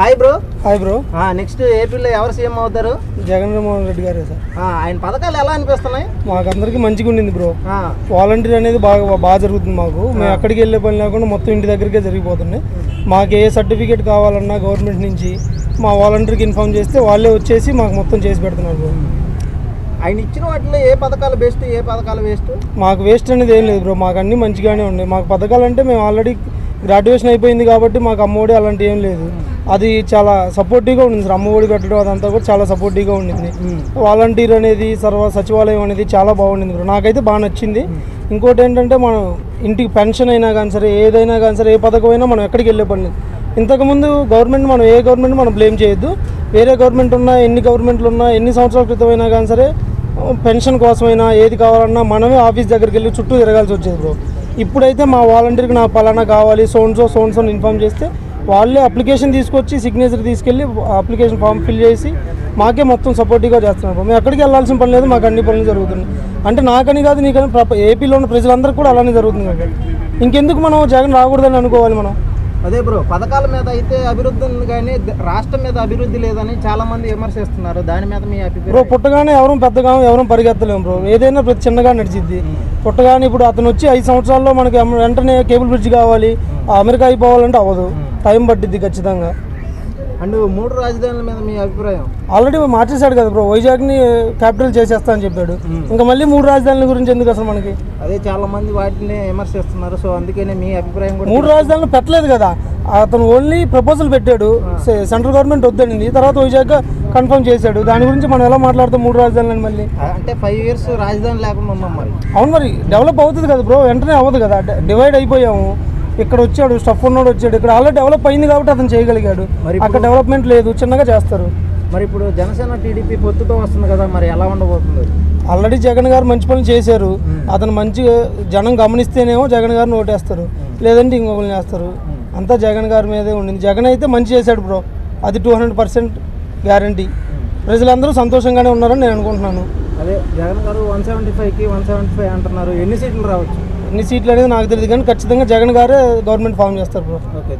Hi bro hi bro next ఏపీలో ఎవరు CM అవుతారు? జగన్మోహన్ రెడ్డి గారే సార్. ఆయన పథకాలు ఎలా అనిపిస్తున్నాయి? మాకందరికి మంచిగా ఉండింది బ్రో వాలంటీర్ అనేది బాగా బాగా జరుగుతుంది మాకు. మేము ఎక్కడికి వెళ్ళే పని లేకుండా మొత్తం ఇంటి దగ్గరికే జరిగిపోతున్నాయి. మాకు ఏ సర్టిఫికేట్ కావాలన్నా గవర్నమెంట్ నుంచి మా వాలంటీర్కి ఇన్ఫామ్ చేస్తే వాళ్ళే వచ్చేసి మాకు మొత్తం చేసి పెడుతున్నారు బ్రో ఆయన ఇచ్చిన వాటిలో ఏ పథకాలు బెస్ట్ ఏ పథకాలు వేస్ట్? మాకు వేస్ట్ అనేది ఏం లేదు బ్రో మాకు అన్నీ మంచిగానే ఉన్నాయి. మాకు పథకాలు అంటే మేము ఆల్రెడీ గ్రాడ్యుయేషన్ అయిపోయింది కాబట్టి మాకు అమ్మఒడి అలాంటి ఏం లేదు. అది చాలా సపోర్టివ్గా ఉండింది సార్. అమ్మఒడి పెట్టడం అదంతా కూడా చాలా సపోర్టివ్గా ఉండింది. వాలంటీర్ అనేది సర్వ సచివాలయం అనేది చాలా బాగుండింది నాకైతే బాగా నచ్చింది. ఇంకోటి ఏంటంటే మనం ఇంటికి పెన్షన్ అయినా కానీ సరే ఏదైనా కానీ సరే ఏ పథకం అయినా మనం ఎక్కడికి వెళ్ళే పని లేదు ఇంతకుముందు గవర్నమెంట్ మనం ఏ గవర్నమెంట్ మనం బ్లేమ్ చేయొద్దు. వేరే గవర్నమెంట్ ఉన్నా ఎన్ని గవర్నమెంట్లు ఉన్నా ఎన్ని సంవత్సరాల క్రితం అయినా కానీ సరే పెన్షన్ కోసమైనా ఏది కావాలన్నా మనమే ఆఫీస్ దగ్గరికి వెళ్ళి చుట్టూ తిరగాల్సి వచ్చేది బ్రో. ఇప్పుడైతే మా వాలంటీర్కి నా పలానా కావాలి సోన్సో సోన్సో ఇన్ఫామ్ చేస్తే వాళ్ళే అప్లికేషన్ తీసుకొచ్చి సిగ్నేచర్ తీసుకెళ్ళి అప్లికేషన్ ఫామ్ ఫిల్ చేసి మాకే మొత్తం సపోర్టివ్గా చేస్తున్నారు. బ్రో. మేము ఎక్కడికి వెళ్ళాల్సిన పని లేదు మాకు అన్ని పనులు జరుగుతున్నాయి. అంటే నాకని కాదు నీకని ఏపీలో ఉన్న ప్రజలందరికీ కూడా అలానే జరుగుతుంది ఇంకెందుకు మనం జగన్ రాకూడదని అనుకోవాలి మనం? అదే బ్రో పథకాల మీద అయితే అభివృద్ధి ఉంది కానీ రాష్ట్రం మీద అభివృద్ధి లేదని చాలా మంది విమర్శిస్తున్నారు. దాని మీద మీ బ్రో అభిప్రాయం పుట్టగానే ఎవరు పెద్దగా ఎవరు పరిగెత్తలేము బ్రో. ఏదైనా ప్రతి చిన్నగా నడిచిద్ది. పుట్టగానే ఇప్పుడు అతను వచ్చి ఐదు సంవత్సరాల్లో మనకి వెంటనే కేబుల్ బ్రిడ్జ్ కావాలి. అమెరికా అయిపోవాలంటే అవ్వదు. టైం పట్టిద్ది ఖచ్చితంగా. అండ్ మూడు రాజధానుల మీద మీ అభిప్రాయం? ఆల్రెడీ మార్చేశాడు కదా బ్రో. వైజాగ్ని క్యాపిటల్ చేసేస్తా అని చెప్పాడు. ఇంకా మళ్ళీ మూడు రాజధానుల గురించి ఎందుకు అసలు మనకి? అదే చాలా మంది వాటిని విమర్శిస్తున్నారు సో అందుకనే మీ అభిప్రాయం కూడా మూడు రాజధానులు పెట్టలేదు కదా. అతను ఓన్లీ ప్రపోజల్ పెట్టాడు. సెంట్రల్ గవర్నమెంట్ వద్దనింది తర్వాత వైజాగ్ కన్ఫర్మ్ చేశాడు. దాని గురించి మనం ఎలా మాట్లాడతాం మూడు రాజధానులని మళ్ళీ? అంటే ఫైవ్ ఇయర్స్ రాజధాని లేకుండా ఉన్నాం మరి. అవును మరి డెవలప్ అవుతుంది కదా బ్రో. వెంటనే అవ్వదు కదా. డివైడ్ అయిపోయాము. ఇక్కడ వచ్చాడు స్టఫ్ ఉన్నాడు వచ్చాడు. ఇక్కడ ఆల్రెడీ డెవలప్ అయింది కాబట్టి అతను చేయగలిగాడు. మరి అక్కడ డెవలప్మెంట్ లేదు చిన్నగా చేస్తారు. మరి ఇప్పుడు జనసేన టీడీపీ పొత్తుతో వస్తుంది కదా మరి ఎలా ఉండబోతుంది? ఆల్రెడీ జగన్ గారు మంచి పనులు చేశారు. అతను మంచిగా జనం గమనిస్తేనేమో జగన్ గారిని ఓటేస్తారు. లేదంటే ఇంకొకరిని చేస్తారు అంతా జగన్ గారి మీదే ఉండింది. జగన్ అయితే మంచి చేశాడు బ్రో. అది టూ హండ్రెడ్ పర్సెంట్ గ్యారంటీ ప్రజలందరూ సంతోషంగానే ఉన్నారని నేను అనుకుంటున్నాను. అదే జగన్ గారు వన్ సెవెంటీ ఫైవ్కి వన్ సెవెంటీ ఫైవ్ అంటున్నారు. ఎన్ని సీట్లు రావచ్చు? ఎన్ని సీట్లు అనేది నాకు తెలియదు కానీ ఖచ్చితంగా జగన్ గారే గవర్నమెంట్ ఫామ్ చేస్తారు బ్రో. ఓకే